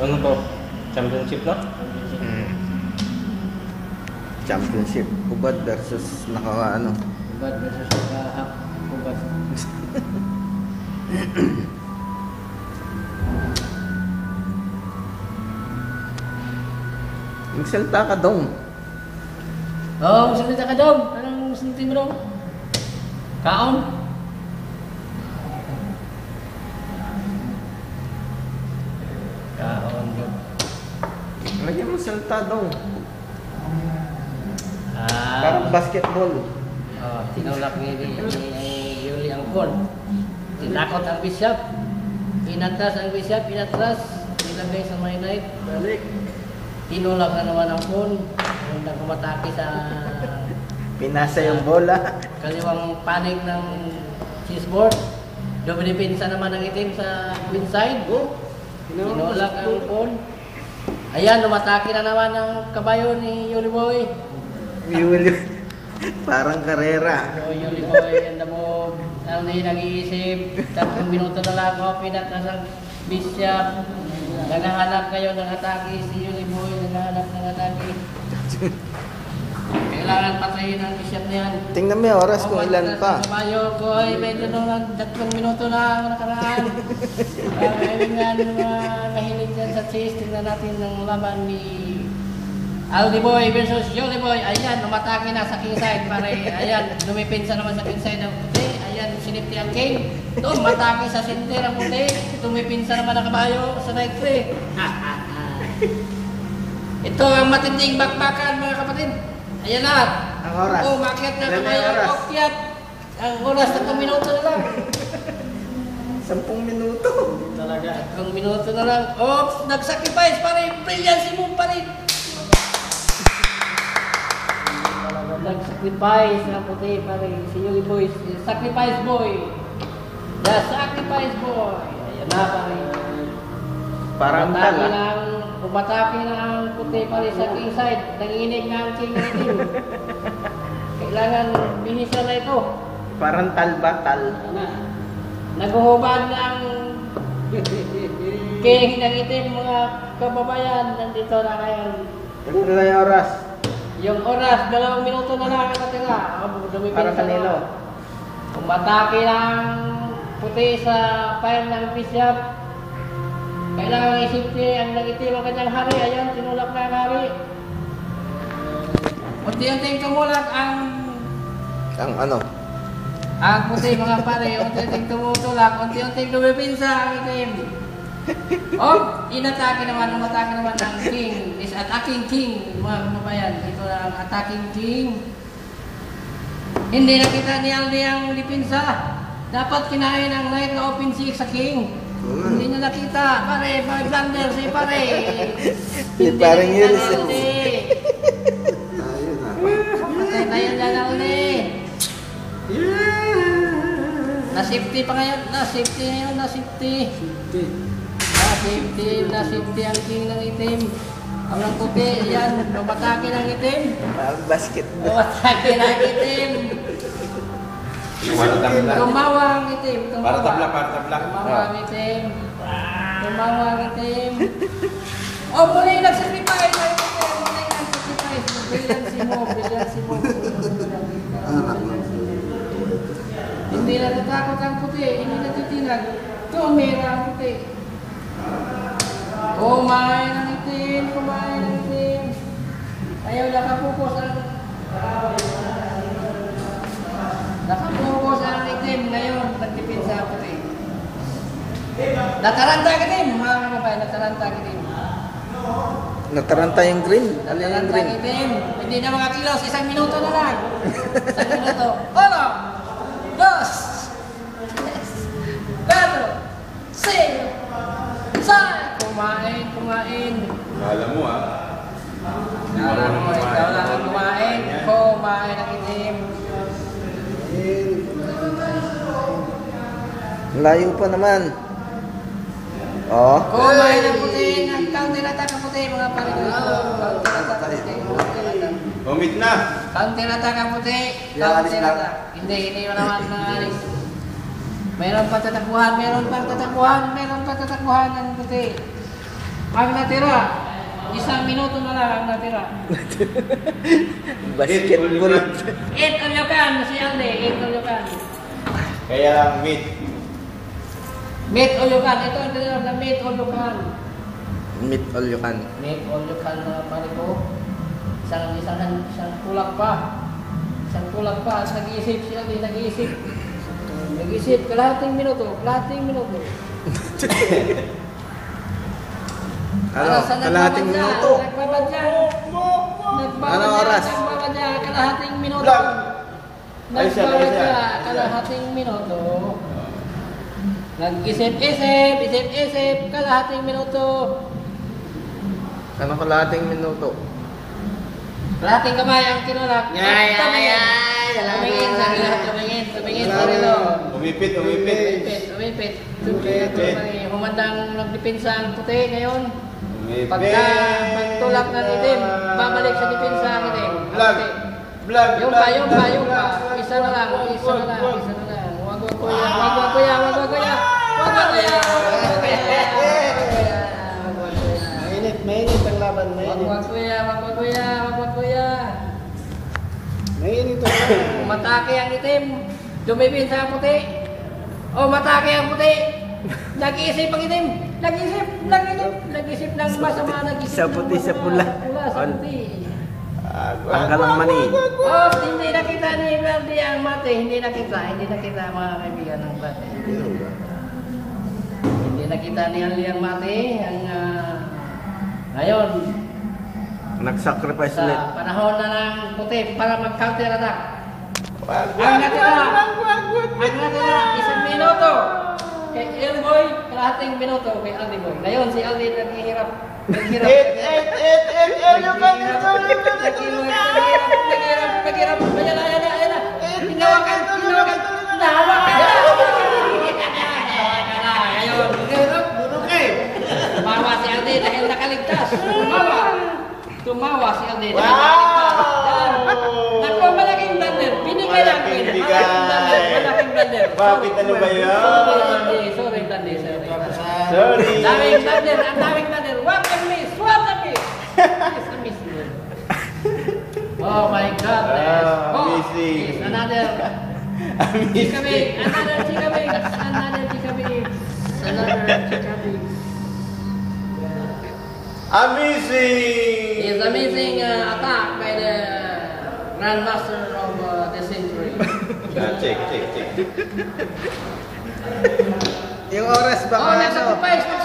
Ano to? Championship na? Hmm. Championship. Ubad versus naka ano. Ubad versus kahap. Ubad. Magsalita ka dong. Oo, oh, salita ka daw. Anong salita mo daw? Kaon? Kaon daw. Lagyan mo salita dong. Ah, Parang basketball. oh, tinulak ni, ni, ni Yuli ang kon. Tinakot ang bishop. Inatas ang bishop, inatras. Nilagay sa my night. Balik. Tinulak na naman ang kon. Nang kumatake sa Pinasa yung bola. kaliwang panig ng chessboard. Dumidipinsa naman ang itim sa queen side. Oh, Tinulak ang kon. Ayan, lumatake na naman ang kabayo ni Yuli Boy. Yuli. Parang karera. So, Yuli Boy and the mob. Ang di nag-iisip. Tatlong minuto na lang. Oh, pinatas ang bishop. Naghahanap kayo ng atake. Si Yuli Boy naghahanap ng atake. Kailangan patayin ang bishop na yan. Tingnan mo yung oras kung ilan pa. Kabayo ko ay medyo nung lang, tatlong minuto na ang nakaraan. ayun nga nung uh, mahilig sa chase, tingnan natin ang laban ni Aldi Boy versus Yoli Boy. Ayan, umatake na sa king side. Pare, ayan, lumipinsa naman sa king side ang puti. Ayan, sinipti ang king. Doon, matake sa center ang puti. Tumipinsa naman ang kabayo sa right free. Ito ang matinding bakbakan mga kapatid. Ayan na. Ang oras. Oh, makiat na na kabayo. yung oras? Ang oras, tatlong minuto na lang. Sampung minuto. Talaga. Tatlong minuto na lang. Oops, nag-sacrifice pa rin. Brilliance mo pa rin. Talaga, Nag-sacrifice na puti pa rin. Si Yuli Boy, si sacrifice boy. The sacrifice boy. Ayan na pa rin. Parang Umatake tal na ah. ang, umatake na ang puti pa rin sa king side. Nanginig na ang king team. Kailangan binisa na ito. Parang tal ba tal? Na, naguhubad na ang king ng itim mga kababayan. Nandito na ngayon. Tingnan na yung oras. Yung oras, dalawang minuto na lang nakatira. Dumipinsa Para kanino? na. Umatake ang puti sa file ng bishop. Kailangan isipti ang nagitim ang kanyang hari. Ayan, tinulak na ang hari. Unti-unting tumulak ang Ang ano? Ang puti mga pare. Unti-unting tumutulak. Unti-unting dumipinsa ang itim. Oh, inatake naman, umatake naman ang king. Is attacking king, mga kababayan. Ito na ang attacking king. Hindi nakita ni Aldi ang lipinsa. Dapat kinain ang knight na open six sa king. Hmm. Hindi niya nakita. Pare, pare blunder si pare. Si pareng nakita Yuri Na-safety pa ngayon. Na-safety ngayon, na-safety. Na-safety, na-safety ang king ng itim. Ang ng puti, yan, lumatake ng itim. Basketball. Lumatake ng itim. Para. Tumawa ang itim. Tumawa. Para tabla, para tabla. Tumawa ang itim. Tumawa ang itim. Oh, muli nag-sacrifice. Muli nag-sacrifice. Brilliancy mo, brilliancy mo. Hindi na natakot ang puti. Hindi na titinag. Tumira ang puti. Kumain ang itim. Kumain ang itim. Ayaw nakapupos ang... Nakapupos ang itim ngayon. Nagtipid sa puti. Nataranta ka din, mga kababayan. Nataranta ka din. Nataranta yung green. Ano yung green? Hindi na mga kilos. Isang minuto na lang. Isang minuto. Uno. Dos. Tres. Cuatro. Cinco. Sa. Kumain, kumain. Alam mo ah. Alam mo, ikaw lang ang kumain. Kumain ang itim. Layo pa naman. Oh. Kumain ang puti. Counter attack ang puti, mga pare. Counter attack ang puti. Umit na. Ang puti. Lang. attack. Hindi, hindi mo naman naalis. Meron pa tatakbuhan, meron pa tatakbuhan, meron pa tatakbuhan ang puti. Ang natira, isang minuto na lang ang natira. Basketball. Eight all you can, si Alde, eight all you can. Kaya lang. Meet all you can, ito ang tinatawag na all you can. Meet all you can. Meet all you can na pare ko. Isang, isang, isang tulak pa. Isang tulak pa, at nag-iisip si Alde, nag-iisip. Nag-iisip, kalahating minuto, kalahating minuto. Ano? Kalahating minuto. Nagbabadya. Anong oras? Nagbabadya, kalahating minuto. Vlog. Ay, ay, Nagbabadya, kalahating minuto. Nag-isip-isip, isip-isip, kalahating minuto. Ano kalahating minuto? Kalahating kamay ang ya, Tumingin. ya, ya, Tumingin, sarilo, tumingin, tumingin, sarilo. Umipit, umipit. Umipit, umipit. Tumingin, tumingin. Humandang nagdepensa ang puti ngayon. Pagka pagtulak ng itim, babalik sa depensa ang itim. Vlog. Vlog. Yung pa, yung pa, yung pa. Isa na lang, isa na lang, isa na lang. Wag wag kuya, wag wag kuya, wag wag kuya. Wag wag kuya, wag wag kuya. Mainit, mainit ang laban. Wag wag kuya, wag wag kuya, wag wag kuya. Mainit Matake ang itim, dumibin sa puti. O matake ang puti. Nag-iisip ang itim. Nag-isip, nag-isip, nag-isip ng masama, nag-isip Sa puti, sa pula. Pula sa puti. Tanggal ang mani. Oh, hindi nakita ni Verdi ang mate. Hindi nakita, hindi nakita mga kaibigan ng mate. Hindi nakita ni Ali ang mate. Ang, ah, ngayon, Nag-sacrifice ulit. sa panahon na ng puti para mag-counter attack. Ang natira, ang natira, isang minuto. Kay Elboy, kalahating minuto kay Aldi Boy. Ngayon, si Aldi naghihirap. Naghihirap. Eight, eight, eight, eight, eight, you can do it, you can do it, you Naghihirap, can do it. naghihirap, naghihirap, naghihirap. Ayan na, ayan na, ayan na. Hinawakan, hinawakan. Nahawakan na. Nahawakan na. Ngayon, naghihirap, dudok eh. Tumawa si Aldi dahil nakaligtas. Tumawa. Tumawa si Aldi dahil nakaligtas. Yan. Naku, malaking blunder. Binigay lang. Malaking Malaking bigay. blunder. Malaking blunder. Bakit ano ba yun? Sorry, Blandi. Sorry, Blandi. Sorry. Sorry. Daming blunder. Ang daming blunder. What a miss. What a miss. It's a miss. Oh my goodness. Ah, oh, missing. another. Another. Another. Another. Amazing! It's amazing uh, attack by the Grandmaster of uh, the century. Check, check, check. Yung oras ba? Oh, nag-sacrifice, nag-sacrifice.